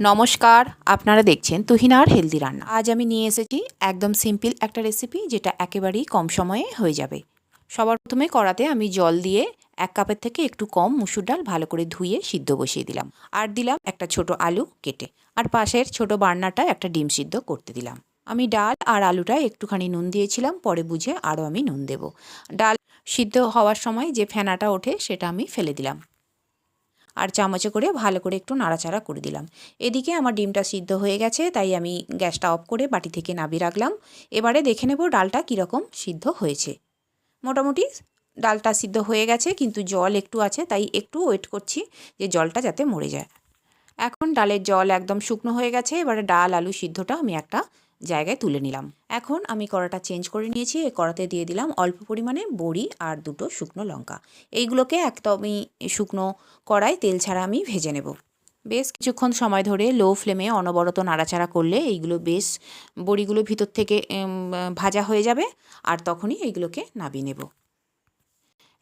নমস্কার, আপনারা দেখছেন তুহিনার হেলদি রান্না। আজ আমি নিয়ে এসেছি একদম সিম্পল একটা রেসিপি যেটা একেবারেই কম সময়ে হয়ে যাবে। সবার প্রথমে কড়াতে আমি জল দিয়ে এক কাপের থেকে একটু কম মুসুর ডাল ভালো করে ধুয়ে সিদ্ধ বসিয়ে দিলাম। আর দিলাম একটা ছোট আলু কেটে। আর পাশের ছোট বার্নাটা একটা ডিম সিদ্ধ করতে দিলাম। আমি ডাল আর আলুটা একটুখানি নুন দিয়েছিলাম, পরে বুঝে আরও আমি নুন দেব। ডাল সিদ্ধ হওয়ার সময় যে ফেনাটা ওঠে সেটা আমি ফেলে দিলাম। আর চামচে করে ভালো করে একটু নাড়াচাড়া করে দিলাম। এদিকে আমার ডিমটা সিদ্ধ হয়ে গেছে, তাই আমি গ্যাসটা অফ করে বাটি থেকে নাবিয়ে রাখলাম। এবারে দেখে নেব ডালটা কীরকম সিদ্ধ হয়েছে। মোটামুটি ডালটা সিদ্ধ হয়ে গেছে, কিন্তু জল একটু আছে, তাই একটু ওয়েট করছি যে জলটা যাতে মরে যায়। এখন ডালের জল একদম শুকনো হয়ে গেছে, এবারে ডাল, আলু সিদ্ধটা আমি একটা জায়গায় তুলে নিলাম। এখন আমি কড়াটা চেঞ্জ করে নিয়েছি। এই কড়াতে দিয়ে দিলাম অল্প পরিমাণে বড়ি আর দুটো শুকনো লঙ্কা। এইগুলোকে একদমই শুকনো কড়াই তেল ছাড়া আমি ভেজে নেব। বেশ কিছুক্ষণ সময় ধরে লো ফ্লেমে অনবরত নাড়াচাড়া করলে এইগুলো বেশ বড়িগুলো ভিতর থেকে ভাজা হয়ে যাবে আর তখনই এইগুলোকে নাবিয়ে নেব।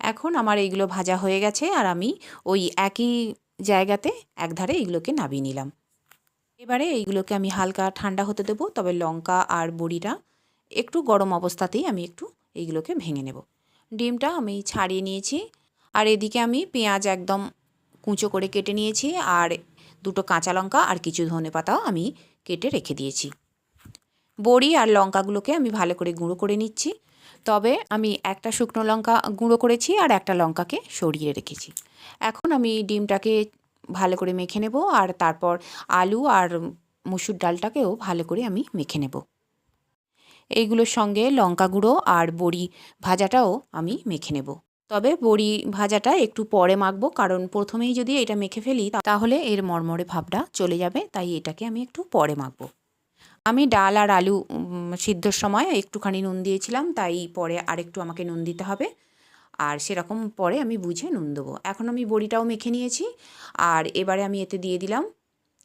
এখন আমার এইগুলো ভাজা হয়ে গেছে আর আমি ওই একই জায়গাতে একধারে এইগুলোকে নাবিয়ে নিলাম। এবারে এইগুলোকে আমি হালকা ঠান্ডা হতে দেবো, তবে লঙ্কা আর বড়িটা একটু গরম অবস্থাতেই আমি একটু এইগুলোকে ভেঙে নেব। ডিমটা আমি ছাড়িয়ে নিয়েছি, আর এদিকে আমি পেঁয়াজ একদম কুঁচো করে কেটে নিয়েছি, আর দুটো কাঁচা লঙ্কা আর কিছু ধনে পাতাও আমি কেটে রেখে দিয়েছি। বড়ি আর লঙ্কাগুলোকে আমি ভালো করে গুঁড়ো করে নিচ্ছি, তবে আমি একটা শুকনো লঙ্কা গুঁড়ো করেছি আর একটা লঙ্কাকে সরিয়ে রেখেছি। এখন আমি ডিমটাকে ভালো করে মেখে নেব আর তারপর আলু আর মুসুর ডালটাকেও ভালো করে আমি মেখে নেব। এইগুলোর সঙ্গে লঙ্কা গুঁড়ো আর বড়ি ভাজাটাও আমি মেখে নেব। তবে বড়ি ভাজাটা একটু পরে মাখবো কারণ প্রথমেই যদি এটা মেখে ফেলি তাহলে এর মরমরে ভাবটা চলে যাবে, তাই এটাকে আমি একটু পরে মাখবো। আমি ডাল আর আলু সিদ্ধর সময় একটুখানি নুন দিয়েছিলাম, তাই পরে আরেকটু আমাকে নুন দিতে হবে। আর সেরকম পরে আমি বুঝে নুন দেবো। এখন আমি বড়িটাও মেখে নিয়েছি আর এবারে আমি এতে দিয়ে দিলাম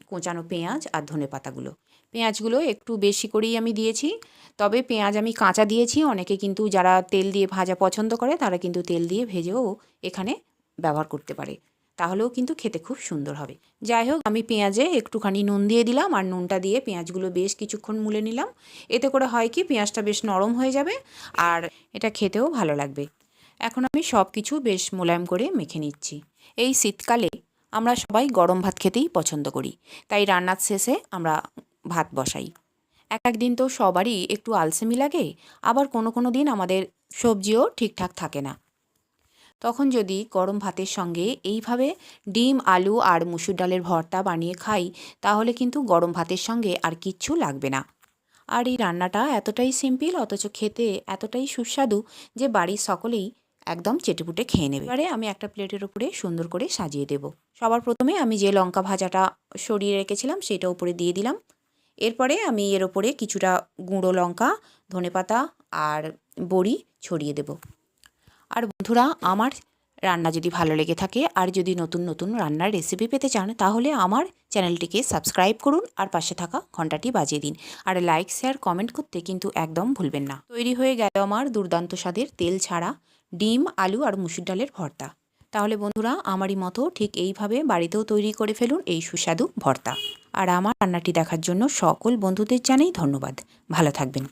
কোঁচানো পেঁয়াজ আর ধনে পাতাগুলো। পেঁয়াজগুলো একটু বেশি করেই আমি দিয়েছি, তবে পেঁয়াজ আমি কাঁচা দিয়েছি, অনেকে কিন্তু যারা তেল দিয়ে ভাজা পছন্দ করে তারা কিন্তু তেল দিয়ে ভেজেও এখানে ব্যবহার করতে পারে। তাহলেও কিন্তু খেতে খুব সুন্দর হবে। যাই হোক, আমি পেঁয়াজে একটুখানি নুন দিয়ে দিলাম আর নুনটা দিয়ে পেঁয়াজগুলো বেশ কিছুক্ষণ মুলে নিলাম। এতে করে হয় কি, পেঁয়াজটা বেশ নরম হয়ে যাবে আর এটা খেতেও ভালো লাগবে। এখন আমি সব কিছু বেশ মোলায়েম করে মেখে নিচ্ছি। এই শীতকালে আমরা সবাই গরম ভাত খেতেই পছন্দ করি। তাই রান্নার শেষে আমরা ভাত বসাই। এক এক দিন তো সবারই একটু আলসেমি লাগে, আবার কোনো কোনো দিন আমাদের সবজিও ঠিকঠাক থাকে না। তখন যদি গরম ভাতের সঙ্গে এইভাবে ডিম, আলু আর মুসুর ডালের ভর্তা বানিয়ে খাই, তাহলে কিন্তু গরম ভাতের সঙ্গে আর কিচ্ছু লাগবে না। আর এই রান্নাটা এতটাই সিম্পল, অথচ খেতে এতটাই সুস্বাদু যে বাড়ির সকলেই একদম চেটেপুটে খেয়ে নেবে। এবারে আমি একটা প্লেটের উপরে সুন্দর করে সাজিয়ে দেব। সবার প্রথমে আমি যে লঙ্কা ভাজাটা সরিয়ে রেখেছিলাম, সেটা উপরে দিয়ে দিলাম। এরপরে আমি এর ওপরে কিছুটা গুঁড়ো লঙ্কা, ধনেপাতা আর বড়ি ছড়িয়ে দেব। আর বন্ধুরা, আমার রান্না যদি ভালো লেগে থাকে আর যদি নতুন নতুন রান্নার রেসিপি পেতে চান, তাহলে আমার চ্যানেলটিকে সাবস্ক্রাইব করুন আর পাশে থাকা ঘন্টাটি বাজিয়ে দিন। আর লাইক শেয়ার কমেন্ট করতে কিন্তু একদম ভুলবেন না। তৈরি হয়ে গেল আমার দুর্দান্ত স্বাদের তেল ছাড়া ডিম, আলু আর মুসুর ডালের ভর্তা। তাহলে বন্ধুরা, আমারই মতো ঠিক এইভাবে বাড়িতেও তৈরি করে ফেলুন এই সুস্বাদু ভর্তা। আর আমার রান্নাটি দেখার জন্য সকল বন্ধুদের জানাই ধন্যবাদ। ভালো থাকবেন।